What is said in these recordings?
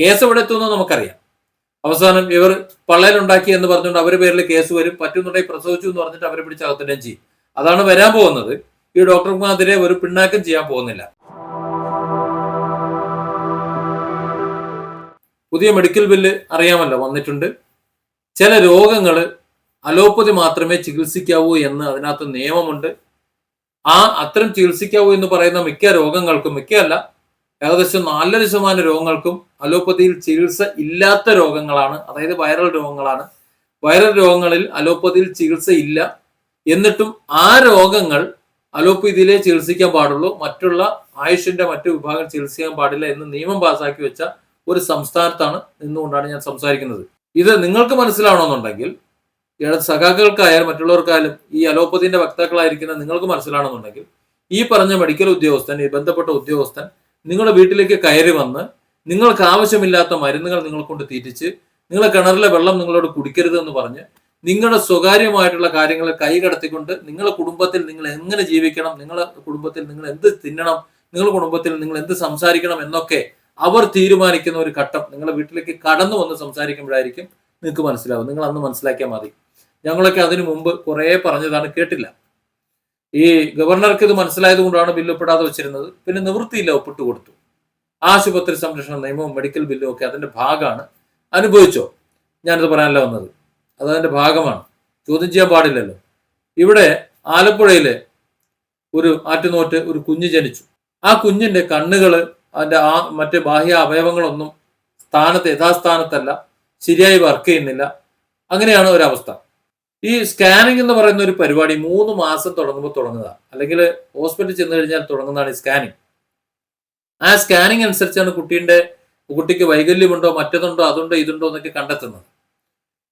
Case എവിടെ എത്തുമെന്ന് നമുക്കറിയാം. അവസാനം ഇവർ പള്ളയിലുണ്ടാക്കി എന്ന് പറഞ്ഞുകൊണ്ട് അവരുടെ പേരിൽ കേസ് വരും. പറ്റുന്നുണ്ടെങ്കിൽ പ്രസവിച്ചു എന്ന് പറഞ്ഞിട്ട് അവരെ പിടിച്ച് അകത്തിടുകയും ചെയ്യും. അതാണ് വരാൻ പോകുന്നത്. ഈ ഡോക്ടർമാരെതിരെ ഒരു പിണ്ണാക്കം ചെയ്യാൻ പോകുന്നില്ല. പുതിയ മെഡിക്കൽ ബില്ല് അറിയാമല്ലോ വന്നിട്ടുണ്ട്. ചില രോഗങ്ങൾ അലോപ്പതി മാത്രമേ ചികിത്സിക്കാവൂ എന്ന് അതിനകത്ത് നിയമമുണ്ട്. ആ അത്തരം ചികിത്സിക്കാവൂ എന്ന് പറയുന്ന മിക്ക രോഗങ്ങൾക്കും മിക്കയല്ല ഏകദേശം നാലര ശതമാനം രോഗങ്ങൾക്കും അലോപ്പതിയിൽ ചികിത്സ ഇല്ലാത്ത രോഗങ്ങളാണ് അതായത് വൈറൽ രോഗങ്ങളാണ്. വൈറൽ രോഗങ്ങളിൽ അലോപ്പതിയിൽ ചികിത്സ ഇല്ല. എന്നിട്ടും ആ രോഗങ്ങൾ അലോപ്പതിയിലെ ചികിത്സിക്കാൻ പാടുള്ളൂ. മറ്റുള്ള ആയുഷിന്റെ മറ്റു വിഭാഗം ചികിത്സിക്കാൻ പാടില്ല എന്ന് നിയമം പാസാക്കി വെച്ച ഒരു സംസ്ഥാനത്താണ് നിന്നുകൊണ്ടാണ് ഞാൻ സംസാരിക്കുന്നത്. ഇത് നിങ്ങൾക്ക് മനസ്സിലാവണമെന്നുണ്ടെങ്കിൽ സഖാക്കൾക്കായാലും മറ്റുള്ളവർക്കായാലും ഈ അലോപ്പതിന്റെ വക്താക്കളായിരിക്കുന്ന നിങ്ങൾക്ക് മനസ്സിലാണെന്നുണ്ടെങ്കിൽ ഈ പറഞ്ഞ മെഡിക്കൽ ഉദ്യോഗസ്ഥൻ ഈ ബന്ധപ്പെട്ട ഉദ്യോഗസ്ഥൻ നിങ്ങളുടെ വീട്ടിലേക്ക് കയറി വന്ന് നിങ്ങൾക്ക് ആവശ്യമില്ലാത്ത മരുന്നുകൾ നിങ്ങളെ കൊണ്ട് തീറ്റിച്ച് നിങ്ങളെ കിണറിലെ വെള്ളം നിങ്ങളോട് കുടിക്കരുത് എന്ന് പറഞ്ഞ് നിങ്ങളുടെ സ്വകാര്യമായിട്ടുള്ള കാര്യങ്ങൾ കൈകടത്തിക്കൊണ്ട് നിങ്ങളുടെ കുടുംബത്തിൽ നിങ്ങൾ എങ്ങനെ ജീവിക്കണം നിങ്ങളുടെ കുടുംബത്തിൽ നിങ്ങൾ എന്ത് തിന്നണം നിങ്ങളുടെ കുടുംബത്തിൽ നിങ്ങൾ എന്ത് സംസാരിക്കണം എന്നൊക്കെ അവർ തീരുമാനിക്കുന്ന ഒരു ഘട്ടം നിങ്ങളുടെ വീട്ടിലേക്ക് കടന്നു വന്ന് സംസാരിക്കുമ്പോഴായിരിക്കും നിങ്ങൾക്ക് മനസ്സിലാവും നിങ്ങൾ അന്ന് മനസ്സിലാക്കിയാൽ മതി. ഞങ്ങളൊക്കെ അതിനു മുമ്പ് കുറേ പറഞ്ഞതാണ് കേട്ടില്ല. ഈ ഗവർണർക്ക് ഇത് മനസ്സിലായത് കൊണ്ടാണ് ബില്ല് ഒപ്പിടാതെ വെച്ചിരുന്നത്. പിന്നെ നിവൃത്തിയില്ല ഒപ്പിട്ട് കൊടുത്തു. ആശുപത്രി സംരക്ഷണ നിയമവും മെഡിക്കൽ ബില്ലും ഒക്കെ അതിന്റെ ഭാഗമാണ്. അനുഭവിച്ചോ? ഞാനിത് പറയാനല്ല വന്നത്. അത് അതിന്റെ ഭാഗമാണ്. ചോദ്യം ചെയ്യാൻ പാടില്ലല്ലോ. ഇവിടെ ആലപ്പുഴയിലെ ഒരു ആറ്റുനോറ്റ് ഒരു കുഞ്ഞ് ജനിച്ചു. ആ കുഞ്ഞിന്റെ കണ്ണുകൾ അതിന്റെ ആ മറ്റ് ബാഹ്യ അവയവങ്ങളൊന്നും സ്ഥാനത്ത് യഥാസ്ഥാനത്തല്ല. ശരിയായി വർക്ക് ചെയ്യുന്നില്ല. അങ്ങനെയാണ് ഒരവസ്ഥ. ഈ സ്കാനിങ് എന്ന് പറയുന്ന ഒരു പരിപാടി മൂന്ന് മാസം തുടങ്ങുമ്പോൾ തുടങ്ങുന്നതാണ് അല്ലെങ്കിൽ ഹോസ്പിറ്റലിൽ ചെന്ന് കഴിഞ്ഞാൽ തുടങ്ങുന്നതാണ് ഈ സ്കാനിങ് ആ സ്കാനിങ് അനുസരിച്ചാണ് കുട്ടീന്റെ കുട്ടിക്ക് വൈകല്യമുണ്ടോ മറ്റതുണ്ടോ അതുണ്ടോ ഇതുണ്ടോ എന്നൊക്കെ കണ്ടെത്തുന്നത്.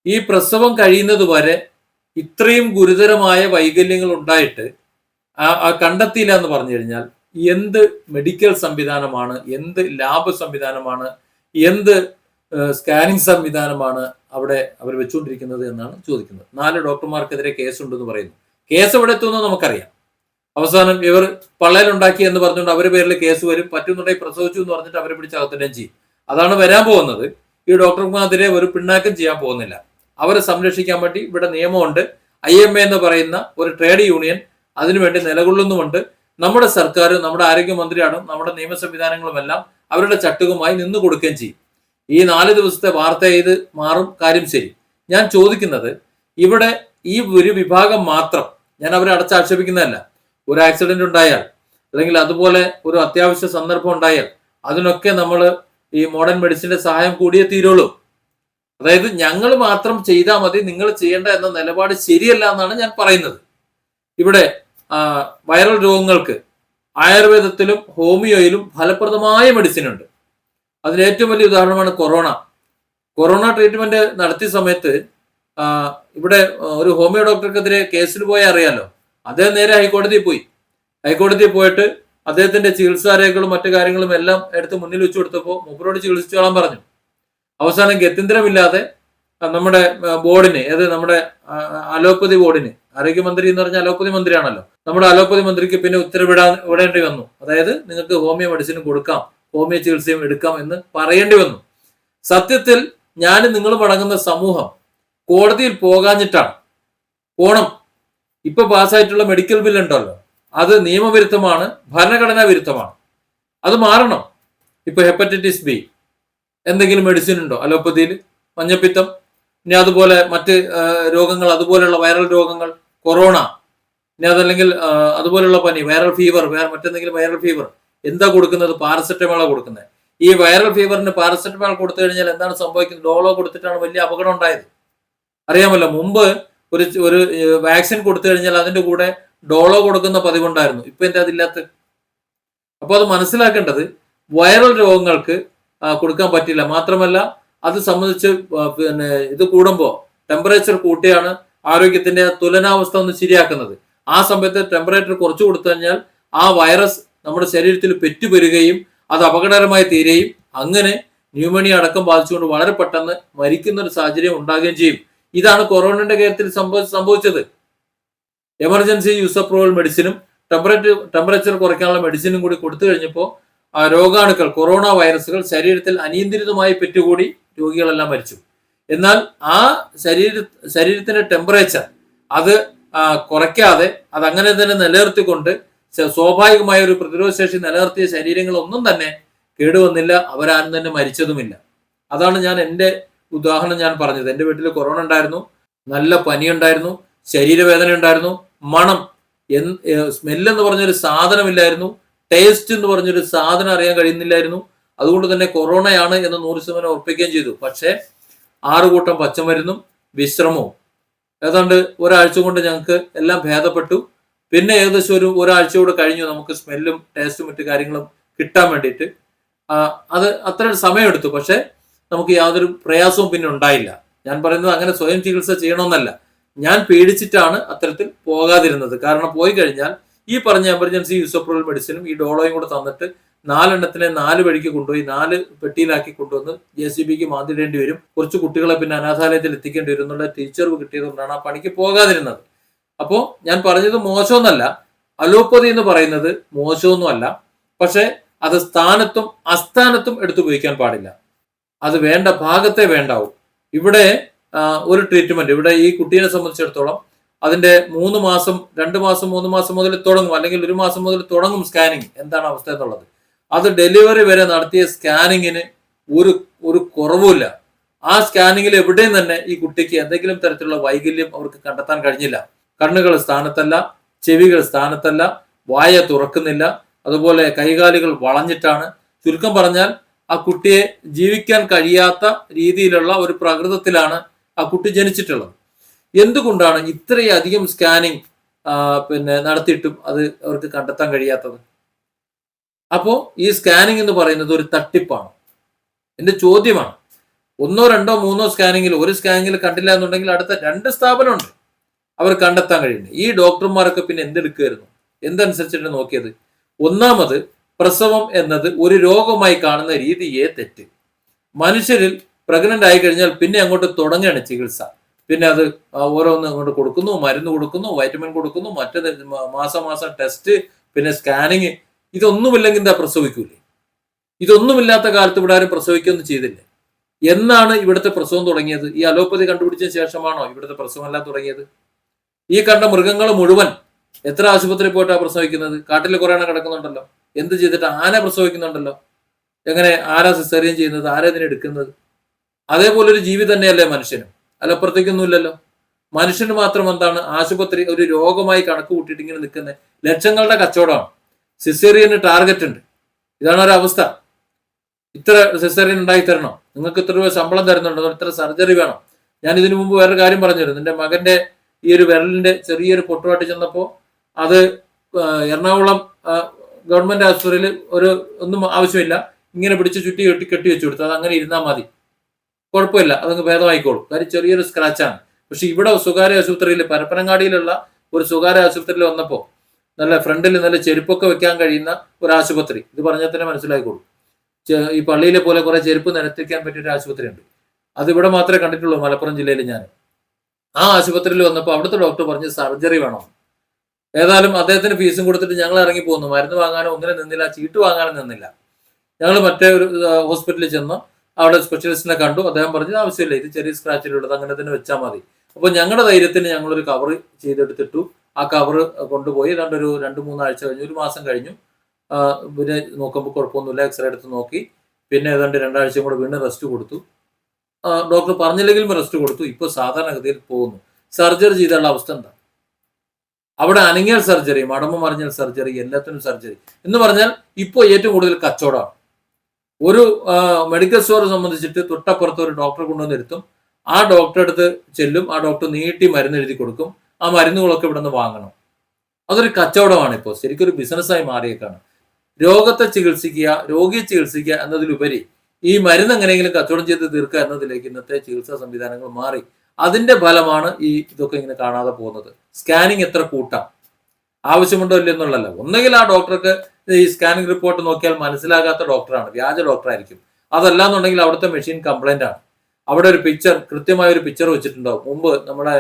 ഈ പ്രസവം കഴിയുന്നത് വരെ ഇത്രയും ഗുരുതരമായ വൈകല്യങ്ങൾ ഉണ്ടായിട്ട് ആ കണ്ടെത്തിയില്ല എന്ന് പറഞ്ഞു കഴിഞ്ഞാൽ എന്ത് മെഡിക്കൽ സംവിധാനമാണ് എന്ത് ലാബ് സംവിധാനമാണ് എന്ത് സ്കാനിങ് സംവിധാനമാണ് അവിടെ അവർ വെച്ചുകൊണ്ടിരിക്കുന്നത് എന്നാണ് ചോദിക്കുന്നത്. നാല് ഡോക്ടർമാർക്കെതിരെ കേസുണ്ടെന്ന് പറയുന്നു. കേസ് എവിടെ എത്തുമെന്ന് നമുക്കറിയാം. അവസാനം ഇവർ പള്ളയിലുണ്ടാക്കി എന്ന് പറഞ്ഞുകൊണ്ട് അവരുടെ പേരിൽ കേസ് വരും. പറ്റുന്നുണ്ടെങ്കിൽ പ്രസവിച്ചു എന്ന് പറഞ്ഞിട്ട് അവരെ പിടിച്ച് അകത്തിടുകയും ചെയ്യും. അതാണ് വരാൻ പോകുന്നത്. ഈ ഡോക്ടർമാർക്കെതിരെ ഒരു പിണ്ണാക്കം ചെയ്യാൻ പോകുന്നില്ല. അവരെ സംരക്ഷിക്കാൻ വേണ്ടി ഇവിടെ നിയമമുണ്ട്. ഐ എം എ എന്ന് പറയുന്ന ഒരു ട്രേഡ് യൂണിയൻ അതിനുവേണ്ടി നിലകൊള്ളുന്നുമുണ്ട്. നമ്മുടെ സർക്കാർ നമ്മുടെ ആരോഗ്യമന്ത്രിയാണ് നമ്മുടെ നിയമ സംവിധാനങ്ങളുമെല്ലാം അവരുടെ ചട്ടുകമായി നിന്നു കൊടുക്കുകയും ചെയ്യും. ഈ നാല് ദിവസത്തെ വാർത്ത ചെയ്ത് മാറും? കാര്യം ശരി. ഞാൻ ചോദിക്കുന്നത് ഇവിടെ ഈ ഒരു വിഭാഗം മാത്രം ഞാൻ അവരെ അടച്ചാക്ഷേപിക്കുന്നതല്ല ഒരു ആക്സിഡന്റ് ഉണ്ടായാൽ അല്ലെങ്കിൽ അതുപോലെ ഒരു അത്യാവശ്യ സന്ദർഭം ഉണ്ടായാൽ അതിനൊക്കെ നമ്മൾ ഈ മോഡേൺ മെഡിസിന്റെ സഹായം കൂടിയേ തീരുള്ളൂ. അതായത് ഞങ്ങൾ മാത്രം ചെയ്താൽ മതി നിങ്ങൾ ചെയ്യേണ്ട എന്ന നിലപാട് ശരിയല്ല എന്നാണ് ഞാൻ പറയുന്നത്. ഇവിടെ വൈറൽ രോഗങ്ങൾക്ക് ആയുർവേദത്തിലും ഹോമിയോയിലും ഫലപ്രദമായ മെഡിസിൻ ഉണ്ട്. അതിന് ഏറ്റവും വലിയ ഉദാഹരണമാണ് കൊറോണ. കൊറോണ ട്രീറ്റ്മെന്റ് നടത്തിയ സമയത്ത് ഇവിടെ ഒരു ഹോമിയോ ഡോക്ടർക്കെതിരെ കേസിൽ പോയ അറിയാലോ. അദ്ദേഹം നേരെ ഹൈക്കോടതിയിൽ പോയി. ഹൈക്കോടതിയിൽ പോയിട്ട് അദ്ദേഹത്തിന്റെ ചികിത്സാരേഖകളും മറ്റു കാര്യങ്ങളും എല്ലാം എടുത്ത് മുന്നിൽ വെച്ചു കൊടുത്തപ്പോൾ മൂപ്പരോട് ചികിത്സിച്ചോളാൻ പറഞ്ഞു. അവസാനം ഗത്യന്തരമില്ലാതെ നമ്മുടെ ബോർഡിന് ഏത് നമ്മുടെ അലോപ്പതി ബോർഡിന് ആരോഗ്യമന്ത്രി എന്ന് പറഞ്ഞാൽ അലോപ്പതി മന്ത്രിയാണല്ലോ. നമ്മുടെ അലോപ്പതി മന്ത്രിക്ക് പിന്നെ ഉത്തരവിടാൻ വിടേണ്ടി വന്നു. അതായത് നിങ്ങൾക്ക് ഹോമിയോ മെഡിസിൻ കൊടുക്കാം. ഹോമിയോ ചികിത്സയും എടുക്കാം എന്ന് പറയേണ്ടി വന്നു. സത്യത്തിൽ ഞാൻ നിങ്ങളും അടങ്ങുന്ന സമൂഹം കോടതിയിൽ പോകാഞ്ഞിട്ടാണ്. പോണം. ഇപ്പൊ പാസ്സായിട്ടുള്ള മെഡിക്കൽ ബിൽ ഉണ്ടല്ലോ. അത് നിയമവിരുദ്ധമാണ് ഭരണഘടനാ വിരുദ്ധമാണ്. അത് മാറണം. ഇപ്പൊ ഹെപ്പറ്റൈറ്റിസ് ബി എന്തെങ്കിലും മെഡിസിൻ ഉണ്ടോ? അലോപ്പതിയിൽ മഞ്ഞപ്പിത്തം. ഇനി അതുപോലെ മറ്റ് രോഗങ്ങൾ അതുപോലെയുള്ള വൈറൽ രോഗങ്ങൾ കൊറോണ ഇനി അതല്ലെങ്കിൽ അതുപോലെയുള്ള പനി വൈറൽ ഫീവർ വേറെ മറ്റെന്തെങ്കിലും വൈറൽ ഫീവർ എന്താ കൊടുക്കുന്നത്? പാരസെറ്റമോളാണ് കൊടുക്കുന്നത്. ഈ വൈറൽ ഫീവറിന് പാരസെറ്റമോൾ കൊടുത്തു കഴിഞ്ഞാൽ എന്താണ് സംഭവിക്കുന്നത്? ഡോളോ കൊടുത്തിട്ടാണ് വലിയ അപകടം ഉണ്ടായത്. അറിയാമല്ലോ മുമ്പ് ഒരു ഒരു വാക്സിൻ കൊടുത്തു കഴിഞ്ഞാൽ അതിന്റെ കൂടെ ഡോളോ കൊടുക്കുന്ന പതിവുണ്ടായിരുന്നു. ഇപ്പൊ എന്താ അതില്ലാത്ത അപ്പൊ അത് മനസ്സിലാക്കേണ്ടത് വൈറൽ രോഗങ്ങൾക്ക് കൊടുക്കാൻ പറ്റില്ല. മാത്രമല്ല അത് സംബന്ധിച്ച് പിന്നെ ഇത് കൂടുമ്പോൾ ടെമ്പറേച്ചർ കൂട്ടിയാണ് ആരോഗ്യത്തിന്റെ തുലനാവസ്ഥ ഒന്ന് ശരിയാക്കുന്നത്. ആ സമയത്ത് ടെമ്പറേച്ചർ കുറച്ച് കൊടുത്തു കഴിഞ്ഞാൽ ആ വൈറസ് നമ്മുടെ ശരീരത്തിൽ പെറ്റുപെരുകയും അത് അപകടകരമായി തീരുകയും അങ്ങനെ ന്യൂമണി അടക്കം ബാധിച്ചുകൊണ്ട് വളരെ പെട്ടെന്ന് മരിക്കുന്ന ഒരു സാഹചര്യം ഉണ്ടാകുകയും ചെയ്യും. ഇതാണ് കൊറോണയുടെ കാര്യത്തിൽ സംഭവിച്ചത്. എമർജൻസി യൂസ് അപ്രൂവൽ മെഡിസിനും ടെമ്പറേച്ചർ ടെമ്പറേച്ചർ കുറയ്ക്കാനുള്ള മെഡിസിനും കൂടി കൊടുത്തു കഴിഞ്ഞപ്പോൾ ആ, രോഗാണുക്കൾ കൊറോണ വൈറസുകൾ ശരീരത്തിൽ അനിയന്ത്രിതമായി പെറ്റുകൂടി രോഗികളെല്ലാം മരിച്ചു. എന്നാൽ ആ ശരീര ശരീരത്തിന്റെ ടെമ്പറേച്ചർ അത് കുറയ്ക്കാതെ അത് അങ്ങനെ തന്നെ നിലനിർത്തിക്കൊണ്ട് സ്വാഭാവികമായ ഒരു പ്രതിരോധ ശേഷി നിലനിർത്തിയ ശരീരങ്ങളൊന്നും തന്നെ കേടുവന്നില്ല. അവരാരും തന്നെ മരിച്ചതുമില്ല. അതാണ് ഞാൻ എന്റെ ഉദാഹരണം ഞാൻ പറഞ്ഞത്. എന്റെ വീട്ടിൽ കൊറോണ ഉണ്ടായിരുന്നു. നല്ല പനി ഉണ്ടായിരുന്നു ശരീരവേദന ഉണ്ടായിരുന്നു. മണം സ്മെല്ലെന്ന് പറഞ്ഞൊരു സാധനമില്ലായിരുന്നു. ടേസ്റ്റ് എന്ന് പറഞ്ഞൊരു സാധനം അറിയാൻ കഴിയുന്നില്ലായിരുന്നു. അതുകൊണ്ട് തന്നെ കൊറോണയാണ് എന്ന് നൂറ് ശതമാനം ഉറപ്പിക്കുകയും ചെയ്തു. പക്ഷേ ആറ് കൂട്ടം പച്ചമരുന്നും വിശ്രമവും. ഏതാണ്ട് ഒരാഴ്ച കൊണ്ട് ഞങ്ങൾക്ക് എല്ലാം ഭേദപ്പെട്ടു. പിന്നെ ഏകദേശം ഒരു ഒരാഴ്ച കൂടെ കഴിഞ്ഞു. നമുക്ക് സ്മെല്ലും ടേസ്റ്റും മറ്റു കാര്യങ്ങളും കിട്ടാൻ വേണ്ടിയിട്ട്. അത് അത്ര സമയമെടുത്തു. പക്ഷെ നമുക്ക് യാതൊരു പ്രയാസവും പിന്നെ ഉണ്ടായില്ല. ഞാൻ പറയുന്നത് അങ്ങനെ സ്വയം ചികിത്സ ചെയ്യണമെന്നല്ല. ഞാൻ പേടിച്ചിട്ടാണ് അത്തരത്തിൽ പോകാതിരുന്നത്. കാരണം പോയി കഴിഞ്ഞാൽ ഈ പറഞ്ഞ എമർജൻസി യൂസപ്രോൾ മെഡിസിനും ഈ ഡോളോയും കൂടെ തന്നിട്ട് നാലെണ്ണത്തിനെ നാല് വഴിക്ക് കൊണ്ടുപോയി നാല് പെട്ടിയിലാക്കി കൊണ്ടുവന്ന് ജെ സി ബിക്ക് മാന്തിടേണ്ടി വരും. കുറച്ച് കുട്ടികളെ പിന്നെ അനാഥാലയത്തിൽ എത്തിക്കേണ്ടി വരും എന്നുള്ള ടീച്ചർ കിട്ടിയതുകൊണ്ടാണ് ആ പണിക്ക് പോകാതിരുന്നത്. അപ്പോൾ ഞാൻ പറഞ്ഞത് മോശമൊന്നല്ല. അലോപ്പതി എന്ന് പറയുന്നത് മോശമൊന്നുമല്ല. പക്ഷെ അത് സ്ഥാനത്തും അസ്ഥാനത്തും എടുത്തു ഉപയോഗിക്കാൻ പാടില്ല. അത് വേണ്ട ഭാഗത്തെ വേണ്ടാവും. ഇവിടെ ഒരു ട്രീറ്റ്മെന്റ് ഇവിടെ ഈ കുട്ടീനെ സംബന്ധിച്ചിടത്തോളം അതിന്റെ മൂന്ന് മാസം രണ്ട് മാസം മൂന്ന് മാസം മുതൽ തുടങ്ങും. അല്ലെങ്കിൽ ഒരു മാസം മുതൽ തുടങ്ങും സ്കാനിങ് എന്താണ് അവസ്ഥ എന്നുള്ളത്. അത് ഡെലിവറി വരെ നടത്തിയ സ്കാനിങ്ങിന് ഒരു ഒരു കുറവുമില്ല. ആ സ്കാനിങ്ങിൽ എവിടെയും തന്നെ ഈ കുട്ടിക്ക് എന്തെങ്കിലും തരത്തിലുള്ള വൈകല്യം അവർക്ക് കണ്ടെത്താൻ കഴിഞ്ഞില്ല. കണ്ണുകൾ സ്ഥാനത്തല്ല ചെവികൾ സ്ഥാനത്തല്ല വായ തുറക്കുന്നില്ല. അതുപോലെ കൈകാലുകൾ വളഞ്ഞിട്ടാണ്. ചുരുക്കം പറഞ്ഞാൽ ആ കുട്ടിയെ ജീവിക്കാൻ കഴിയാത്ത രീതിയിലുള്ള ഒരു പ്രകൃതത്തിലാണ് ആ കുട്ടി ജനിച്ചിട്ടുള്ളത്. എന്തുകൊണ്ടാണ് ഇത്രയധികം സ്കാനിങ് പിന്നെ നടത്തിയിട്ടും അത് അവർക്ക് കണ്ടെത്താൻ കഴിയാത്തത്? അപ്പോൾ ഈ സ്കാനിങ് എന്ന് പറയുന്നത് ഒരു തട്ടിപ്പാണ്. എന്റെ ചോദ്യമാണ്. ഒന്നോ രണ്ടോ മൂന്നോ സ്കാനിങ്ങിൽ ഒരു സ്കാനിങ്ങിൽ കണ്ടില്ല എന്നുണ്ടെങ്കിൽ അടുത്ത രണ്ട് സ്ഥാപനമുണ്ട്. അവർ കണ്ടെത്താൻ കഴിയുന്നത് ഈ ഡോക്ടർമാരൊക്കെ പിന്നെ എന്തെടുക്കുമായിരുന്നു എന്തനുസരിച്ചിട്ട് നോക്കിയത്? ഒന്നാമത് പ്രസവം എന്നത് ഒരു രോഗമായി കാണുന്ന രീതിയെ തെറ്റ്. മനുഷ്യരിൽ പ്രഗ്നന്റ് ആയി കഴിഞ്ഞാൽ പിന്നെ അങ്ങോട്ട് തുടങ്ങുകയാണ് ചികിത്സ. പിന്നെ അത് ഓരോന്ന് അങ്ങോട്ട് കൊടുക്കുന്നു മരുന്ന് കൊടുക്കുന്നു വൈറ്റമിൻ കൊടുക്കുന്നു മറ്റേത് മാസം മാസം ടെസ്റ്റ് പിന്നെ സ്കാനിങ് ഇതൊന്നുമില്ലെങ്കിൽ എന്താ പ്രസവിക്കൂലേ? ഇതൊന്നുമില്ലാത്ത കാലത്ത് ഇവിടെ ആരും പ്രസവിക്കൊന്നും ചെയ്തില്ല. എന്നാണ് ഇവിടുത്തെ പ്രസവം തുടങ്ങിയത്? ഈ അലോപ്പതി കണ്ടുപിടിച്ചതിന് ശേഷമാണോ ഇവിടുത്തെ അല്ല തുടങ്ങിയത്? ഈ കണ്ട മൃഗങ്ങൾ മുഴുവൻ എത്ര ആശുപത്രി പോയിട്ടാണ് പ്രസവിക്കുന്നത്? കാട്ടിൽ കുറെ എണ്ണം കിടക്കുന്നുണ്ടല്ലോ. എന്ത് ചെയ്തിട്ട് ആന പ്രസവിക്കുന്നുണ്ടല്ലോ? എങ്ങനെ ആരാ സിസേറിയൻ ചെയ്യുന്നത്? ആരാ ഇതിനെ എടുക്കുന്നത്? അതേപോലെ ഒരു ജീവി തന്നെയല്ലേ മനുഷ്യനും. അല്ലപ്പുറത്തേക്കൊന്നുമില്ലല്ലോ മനുഷ്യന് മാത്രം എന്താണ് ആശുപത്രി ഒരു രോഗമായി കണക്ക് കൂട്ടിയിട്ട് ഇങ്ങനെ നിൽക്കുന്നത് ലക്ഷങ്ങളുടെ കച്ചവടമാണ്. സിസേറിയന് ടാർഗറ്റ് ഉണ്ട്. ഇതാണ് ഒരു അവസ്ഥ. ഇത്ര സിസേറിയൻ ഉണ്ടായി തരണം. നിങ്ങൾക്ക് ഇത്ര രൂപ ശമ്പളം തരുന്നുണ്ടോ. ഇത്ര സർജറി വേണം. ഞാൻ ഇതിനു മുമ്പ് വേറൊരു കാര്യം പറഞ്ഞിരുന്നു. എന്റെ മകന്റെ ഈ ഒരു വിരലിന്റെ ചെറിയൊരു പൊട്ടുമായിട്ട് ചെന്നപ്പോൾ അത് എറണാകുളം ഗവൺമെന്റ് ആശുപത്രിയിൽ ഒരു ഒന്നും ആവശ്യമില്ല. ഇങ്ങനെ പിടിച്ച് ചുറ്റി കെട്ടി കെട്ടി വെച്ചു കൊടുത്തു. അത് അങ്ങനെ ഇരുന്നാൽ മതി. കുഴപ്പമില്ല. അതങ്ങ് ഭേദമായിക്കോളും. കാര്യം ചെറിയൊരു സ്ക്രാച്ചാണ് പക്ഷെ ഇവിടെ സ്വകാര്യ ആശുപത്രിയിൽ പരപ്പനങ്ങാടിയിലുള്ള ഒരു സ്വകാര്യ ആശുപത്രിയിൽ വന്നപ്പോൾ നല്ല ഫ്രണ്ടിൽ നല്ല ചെരുപ്പൊക്കെ വെക്കാൻ കഴിയുന്ന ഒരു ആശുപത്രി. ഇത് പറഞ്ഞാൽ തന്നെ മനസ്സിലായിക്കോളും. ഈ പള്ളിയിലെ പോലെ കുറെ ചെരുപ്പ് നിരത്തിക്കാൻ പറ്റിയ ഒരു ആശുപത്രി ഉണ്ട് അത് ഇവിടെ മാത്രമേ കണ്ടിട്ടുള്ളൂ മലപ്പുറം ജില്ലയിൽ ഞാൻ. ആ ആശുപത്രിയിൽ വന്നപ്പോൾ അവിടുത്തെ ഡോക്ടർ പറഞ്ഞ് സർജറി വേണം. ഏതായാലും അദ്ദേഹത്തിന് ഫീസും കൊടുത്തിട്ട് ഞങ്ങൾ ഇറങ്ങി പോന്നു. മരുന്ന് വാങ്ങാനോ ഒന്നിനും നിന്നില്ല ചീട്ട് വാങ്ങാനും നിന്നില്ല. ഞങ്ങൾ മറ്റേ ഒരു ഹോസ്പിറ്റലിൽ ചെന്ന് അവിടെ സ്പെഷ്യലിസ്റ്റിനെ കണ്ടു. അദ്ദേഹം പറഞ്ഞു ആവശ്യമില്ല ഇത് ചെറിയ സ്ക്രാച്ചിലുള്ളത് അങ്ങനെ തന്നെ വെച്ചാൽ മതി. അപ്പോൾ ഞങ്ങളുടെ ധൈര്യത്തിന് ഞങ്ങളൊരു കവർ ചെയ്തെടുത്തിട്ടു. ആ കവർ കൊണ്ടുപോയി. ഏതാണ്ട് ഒരു രണ്ട് മൂന്നാഴ്ച കഴിഞ്ഞു. ഒരു മാസം കഴിഞ്ഞു. പിന്നെ നോക്കുമ്പോൾ കുഴപ്പമൊന്നുമില്ല. എക്സ്റേ എടുത്ത് നോക്കി. പിന്നെ ഏതാണ്ട് രണ്ടാഴ്ചയും കൂടെ വീണ്ടും റെസ്റ്റ് കൊടുത്തു. ഡോക്ടർ പറഞ്ഞില്ലെങ്കിലും റെസ്റ്റ് കൊടുത്തു. ഇപ്പോൾ സാധാരണഗതിയിൽ പോകുന്നു. സർജറി ചെയ്തുള്ള അവസ്ഥ എന്താ? അവിടെ അനങ്ങിയാൽ സർജറി മടമ്പ് മറിഞ്ഞാൽ സർജറി എല്ലാത്തിനും സർജറി എന്ന് പറഞ്ഞാൽ ഇപ്പോൾ ഏറ്റവും കൂടുതൽ കച്ചവടമാണ്. ഒരു മെഡിക്കൽ സ്റ്റോറെ സംബന്ധിച്ചിട്ട് തൊട്ടപ്പുറത്ത് ഒരു ഡോക്ടറെ കൊണ്ടുവന്നിരുത്തും ആ ഡോക്ടറെ അടുത്ത് ചെല്ലും. ആ ഡോക്ടർ നീട്ടി മരുന്ന് എഴുതി കൊടുക്കും. ആ മരുന്നുകളൊക്കെ ഇവിടെ നിന്ന് വാങ്ങണം. അതൊരു കച്ചവടമാണ് ഇപ്പോൾ ശരിക്കും ഒരു ബിസിനസ്സായി മാറിയേക്കാണ്. രോഗത്തെ ചികിത്സിക്കുക രോഗിയെ ചികിത്സിക്കുക എന്നതിലുപരി ഈ മരുന്ന് എങ്ങനെയെങ്കിലും കച്ചവടം ചെയ്ത് തീർക്കുക എന്നതിലേക്ക് ഇന്നത്തെ ചികിത്സാ സംവിധാനങ്ങൾ മാറി. അതിന്റെ ഫലമാണ് ഈ ഇതൊക്കെ ഇങ്ങനെ കാണാതെ പോകുന്നത്. സ്കാനിങ് എത്ര കൂട്ടാം? ആവശ്യമുണ്ടോ ഇല്ല എന്നുള്ളതല്ല. ഒന്നുകിൽ ആ ഡോക്ടർക്ക് ഈ സ്കാനിങ് റിപ്പോർട്ട് നോക്കിയാൽ മനസ്സിലാകാത്ത ഡോക്ടറാണ്. വ്യാജ ഡോക്ടറായിരിക്കും. അതല്ല എന്നുണ്ടെങ്കിൽ അവിടുത്തെ മെഷീൻ കംപ്ലൈന്റ് ആണ്. അവിടെ ഒരു പിക്ചർ കൃത്യമായ ഒരു പിക്ചർ വെച്ചിട്ടുണ്ടാവും. മുമ്പ് നമ്മുടെ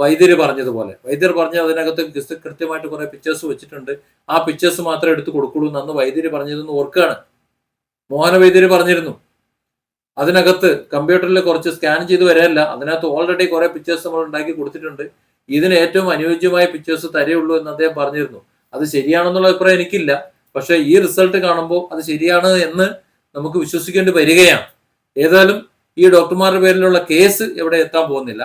വൈദ്യർ പറഞ്ഞതുപോലെ. വൈദ്യർ പറഞ്ഞ അതിനകത്ത് കൃത്യമായിട്ട് കുറെ പിക്ചേഴ്സ് വെച്ചിട്ടുണ്ട്. ആ പിക്ചേഴ്സ് മാത്രമേ എടുത്ത് കൊടുക്കുള്ളൂ എന്ന് വൈദ്യര് പറഞ്ഞതെന്ന് ഓർക്കുകയാണ്. മോഹന വൈദ്യര് പറഞ്ഞിരുന്നു. അതിനകത്ത് കമ്പ്യൂട്ടറിൽ കുറച്ച് സ്കാൻ ചെയ്ത് വരാനല്ല അതിനകത്ത് ഓൾറെഡി കുറെ പിക്ചേഴ്സ് നമ്മൾ ഉണ്ടാക്കി കൊടുത്തിട്ടുണ്ട്. ഇതിന് ഏറ്റവും അനുയോജ്യമായ പിക്ചേഴ്സ് തരയുള്ളൂ എന്ന് അദ്ദേഹം പറഞ്ഞിരുന്നു. അത് ശരിയാണെന്നുള്ള അഭിപ്രായം എനിക്കില്ല. പക്ഷേ ഈ റിസൾട്ട് കാണുമ്പോൾ അത് ശരിയാണ് എന്ന് നമുക്ക് വിശ്വസിക്കേണ്ടി വരികയാണ്. ഏതായാലും ഈ ഡോക്ടർമാരുടെ പേരിലുള്ള കേസ് എവിടെ എത്താൻ പോകുന്നില്ല.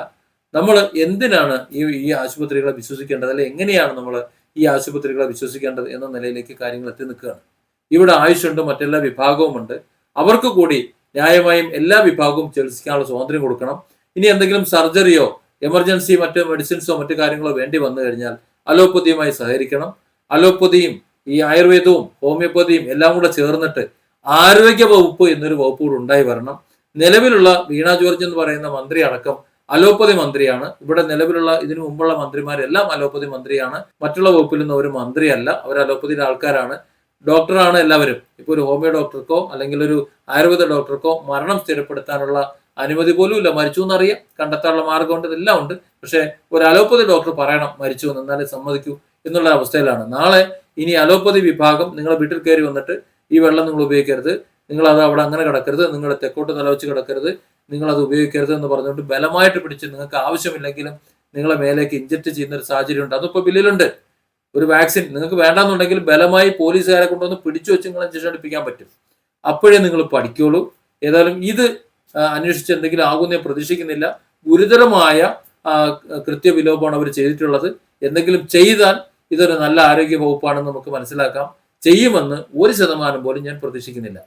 നമ്മൾ എന്തിനാണ് ഈ ഈ ആശുപത്രികളെ വിശ്വസിക്കേണ്ടത്? അല്ലെ എങ്ങനെയാണ് നമ്മൾ ഈ ആശുപത്രികളെ വിശ്വസിക്കേണ്ടത് എന്ന നിലയിലേക്ക് കാര്യങ്ങൾ എത്തി നിൽക്കുകയാണ്. ഇവിടെ ആയുഷുണ്ട് മറ്റെല്ലാ വിഭാഗവുമുണ്ട്. അവർക്ക് കൂടി ന്യായമായും എല്ലാ വിഭാഗവും ചികിത്സിക്കാനുള്ള സ്വാതന്ത്ര്യം കൊടുക്കണം. ഇനി എന്തെങ്കിലും സർജറിയോ എമർജൻസി മറ്റ് മെഡിസിൻസോ മറ്റു കാര്യങ്ങളോ വേണ്ടി വന്നു കഴിഞ്ഞാൽ അലോപ്പതിയുമായി സഹകരിക്കണം. അലോപ്പതിയും ഈ ആയുർവേദവും ഹോമിയോപ്പതിയും എല്ലാം കൂടെ ചേർന്നിട്ട് ആരോഗ്യ വകുപ്പ് എന്നൊരു വകുപ്പ് കൂടെ ഉണ്ടായി വരണം. നിലവിലുള്ള വീണ ജോർജ് എന്ന് പറയുന്ന മന്ത്രി അടക്കം അലോപ്പതി മന്ത്രിയാണ്. ഇവിടെ നിലവിലുള്ള ഇതിനു മുമ്പുള്ള മന്ത്രിമാരെല്ലാം അലോപ്പതി മന്ത്രിയാണ്. മറ്റുള്ള വകുപ്പിൽ നിന്ന് ഒരു മന്ത്രിയല്ല. അവർ അലോപ്പതിയുടെ ആൾക്കാരാണ്. ഡോക്ടറാണ് എല്ലാവരും. ഇപ്പൊ ഒരു ഹോമിയോ ഡോക്ടർക്കോ അല്ലെങ്കിൽ ഒരു ആയുർവേദ ഡോക്ടർക്കോ മരണം സ്ഥിരപ്പെടുത്താനുള്ള അനുമതി പോലും ഇല്ല. മരിച്ചു എന്നറിയാം. കണ്ടെത്താനുള്ള മാർഗമുണ്ട് ഇതെല്ലാം ഉണ്ട്. പക്ഷേ ഒരു അലോപ്പതി ഡോക്ടർ പറയണം മരിച്ചു എന്ന്. എന്നാലേ സമ്മതിക്കൂ എന്നുള്ള അവസ്ഥയിലാണ്. നാളെ ഇനി അലോപ്പതി വിഭാഗം നിങ്ങളെ വീട്ടിൽ കയറി വന്നിട്ട് ഈ വെള്ളം നിങ്ങൾ ഉപയോഗിക്കരുത്. നിങ്ങൾ അത് അവിടെ അങ്ങനെ കിടക്കരുത്. നിങ്ങളുടെ തെക്കോട്ട് നിലവച്ച് കിടക്കരുത്. നിങ്ങൾ അത് ഉപയോഗിക്കരുത് എന്ന് പറഞ്ഞുകൊണ്ട് ബലമായിട്ട് പിടിച്ച് നിങ്ങൾക്ക് ആവശ്യമില്ലെങ്കിലും നിങ്ങളെ മേലേക്ക് ഇഞ്ചക്ട് ചെയ്യുന്ന ഒരു സാഹചര്യം ഉണ്ട്. അതിപ്പോൾ ബില്ലിലുണ്ട്. ഒരു വാക്സിൻ നിങ്ങൾക്ക് വേണ്ടാന്നുണ്ടെങ്കിൽ ബലമായി പോലീസുകാരെ കൊണ്ടുവന്ന് പിടിച്ചു വെച്ച് നിങ്ങൾ ഇഞ്ചക്ഷൻ എടുപ്പിക്കാൻ പറ്റും. അപ്പോഴേ നിങ്ങൾ പഠിക്കുള്ളൂ. ഏതായാലും ഇത് അന്വേഷിച്ച് എന്തെങ്കിലും ആകുമെന്ന് പ്രതീക്ഷിക്കുന്നില്ല. ഗുരുതരമായ കൃത്യവിലോപമാണ് അവർ ചെയ്തിട്ടുള്ളത്. എന്തെങ്കിലും ചെയ്താൽ ഇതൊരു നല്ല ആരോഗ്യ വകുപ്പാണെന്ന് നമുക്ക് മനസ്സിലാക്കാം. ചെയ്യുമെന്ന് ഒരു ശതമാനം പോലും ഞാൻ പ്രതീക്ഷിക്കുന്നില്ല.